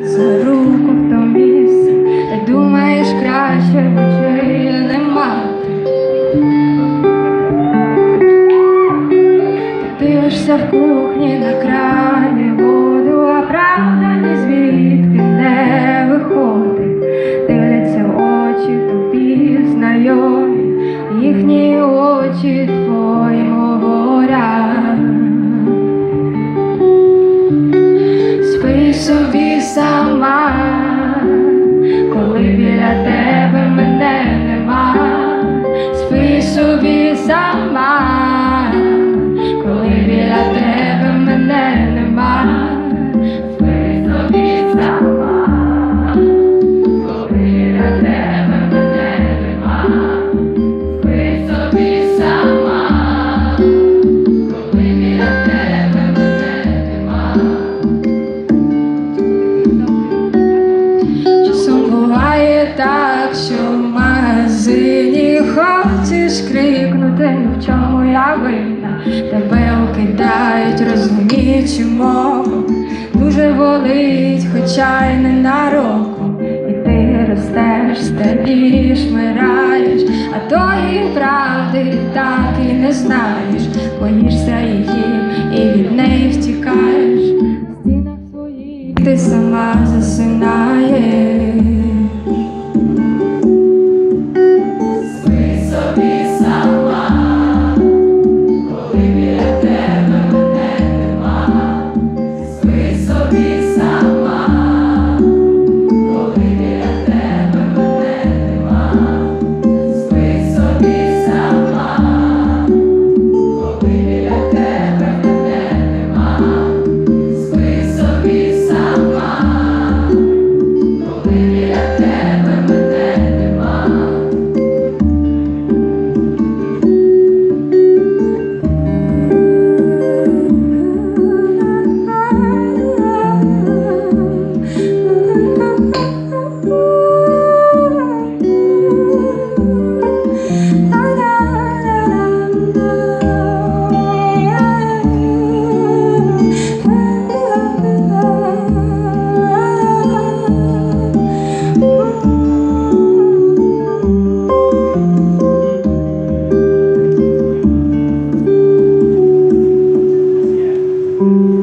За руку в то місце, та думаєш краще очей нема. Ти дивишся в кухні на крані воду, а правда ні звідки не виходить. Дивляться в очі тобі знайомі, їхні очі твої subir, amar. Чому. Тебе окидають, розуміючи мову. Дуже болить, хоча й не на року. І ти ростеш, старієш, мираєш, а тої правди так і не знаєш. Боїшся її і від неї втікаєш. В стінах своїх ти сама засинаєш. Música